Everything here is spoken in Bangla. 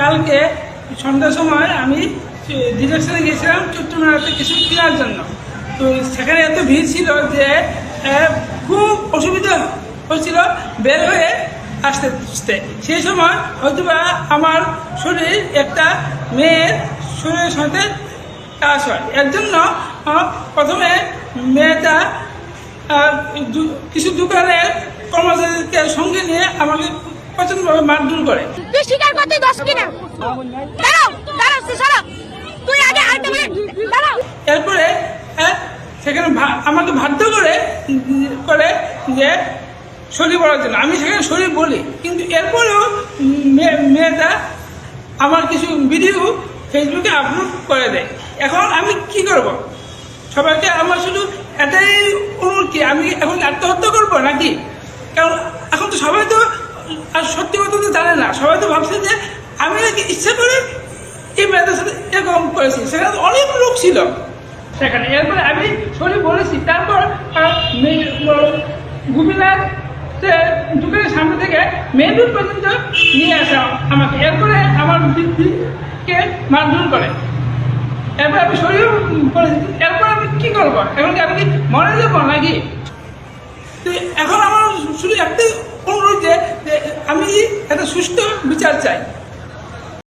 কালকে সন্ধ্যার সময় আমি ডিরেকশনে গিয়েছিলাম চৈত্রমেলাতে কিছু কেনার জন্য। তো সেখানে এত ভিড় ছিল যে খুব অসুবিধা হচ্ছিল বের হয়ে আসতে আসতে। সেই সময় হয়তোবা আমার শরীর একটা মেয়ের শরীরের সাথে কাজ হয়। এর জন্য প্রথমে মেয়েটা কিছু দোকানের কর্মচারীদের সঙ্গে নিয়ে আমাকে প্রচণ্ডভাবে মারধর করে। তুই স্বীকার করতে দশ কিনা দাঁড়াও দাঁড়াও তুই আগে মিনিট দাঁড়াও। এরপরে আহ, সেখানে আমাকে বাধ্য করে করে যে সরি বলার জন্য। আমি সেখানে সরি বলি কিন্তু এরপরেও মেয়েটা আমার কিছু ভিডিও ফেসবুকে আপলোড করে দেয়। এখন আমি কি করব? সবাইকে আমার শুধু এটাই অনুরোধ কি আমি এখন আত্মহত্যা করব নাকি? কারণ এখন তো সবাই তো আর সত্যি কথা তো জানে না। সবাই তো ভাবছে যে আমি নাকি ইচ্ছা করে এই মেয়েদের সাথে এরকম করেছি। সেখানে অনেক লোক ছিল। সেখানে এরপরে আমি সরি বলেছি, তারপর গুমিলার দোকানের সামনে থেকে মেন পর্যন্ত নিয়ে আসে আমাকে। এরপরে আমার দিদিকে মারধর করে। এরপর আমি শরীর বলেছি, এরপর আমি কি করব? এখন আমি কি মরে যাব নাকি তো এখন আমার শুধু একটাই অনুরোধ যে যে আমি একটা সুস্থ বিচার চাই।